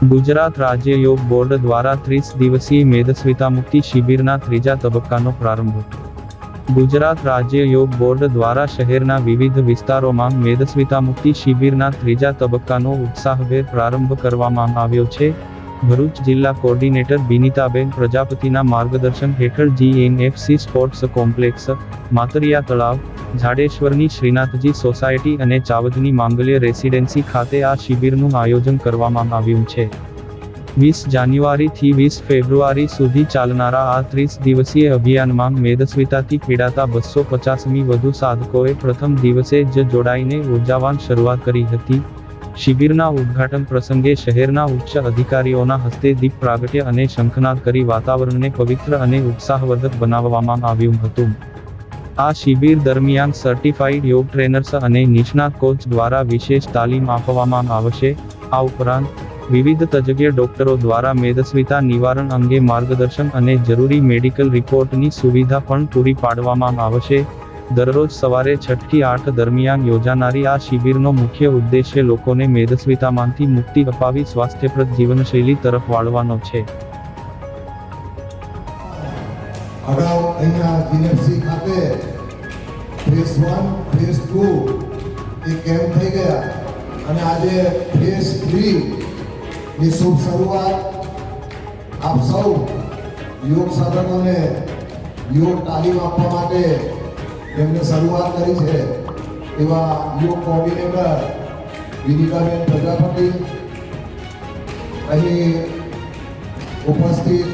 ગુજરાત રાજ્ય યોગ બોર્ડ દ્વારા ત્રીસ દિવસીય મેદસ્વિતા મુક્તિ શિબિરના ત્રીજા તબક્કાનો પ્રારંભ. ગુજરાત રાજ્ય યોગ બોર્ડ દ્વારા શહેરના વિવિધ વિસ્તારોમાં મેદસ્વિતા મુક્તિ શિબિરના ત્રીજા તબક્કાનો ઉત્સાહભેર પ્રારંભ કરવામાં આવ્યો છે. ભરૂચ જિલ્લા કોર્ડિનેટર બિનિતાબેન પ્રજાપતિના માર્ગદર્શન હેઠળ જીએનએફસી સ્પોર્ટ્સ કોમ્પ્લેક્સ, માતરિયા તળાવ ઝાડેશ્વરની શ્રીનાથજી સોસાયટી અને ચાવજની માંગલ્ય રેસિડેન્સી ખાતે આ શિબિરનું આયોજન કરવામાં આવ્યું છે. વીસ જાન્યુઆરીથી વીસ ફેબ્રુઆરી સુધી ચાલનારા આ ત્રીસ દિવસીય અભિયાનમાં મેદસ્વિતાથી પીડાતા બસો પચાસમી વધુ સાધકોએ પ્રથમ દિવસે જ જોડાઈને ઉર્જાવાન શરૂઆત કરી હતી. શિબિરના ઉદ્ઘાટન પ્રસંગે શહેરના ઉચ્ચ અધિકારીઓના હસ્તે દીપ પ્રાગટ્ય અને શંખનાદ કરી વાતાવરણને પવિત્ર અને ઉત્સાહવર્ધક બનાવવામાં આવ્યું હતું. આ શિબિર દરમિયાન સર્ટિફાઈડ યોગ ટ્રેનર્સ અને નિષ્ણાત કોચ દ્વારા વિશેષ તાલીમ આપવામાં આવશે. આ ઉપરાંત, વિવિધ તજજ્ઞ ડોક્ટરો દ્વારા મેદસ્વિતા નિવારણ અંગે માર્ગદર્શન અને જરૂરી મેડિકલ રિપોર્ટની સુવિધા પણ પૂરી પાડવામાં આવશે. દરરોજ સવારે છઠથી આઠ દરમિયાન યોજાનારી આ શિબિરનો મુખ્ય ઉદ્દેશ્ય લોકોને મેદસ્વિતામાંથી મુક્તિ અપાવી સ્વાસ્થ્યપ્રદ જીવનશૈલી તરફ વાળવાનો છે. યોગ તાલીમ આપવા માટે જેમને શરૂઆત કરી છે એવા યુવક કોર્ડિનેટર વિનિતાબેન પ્રજાપતિ. અહીં ઉપસ્થિત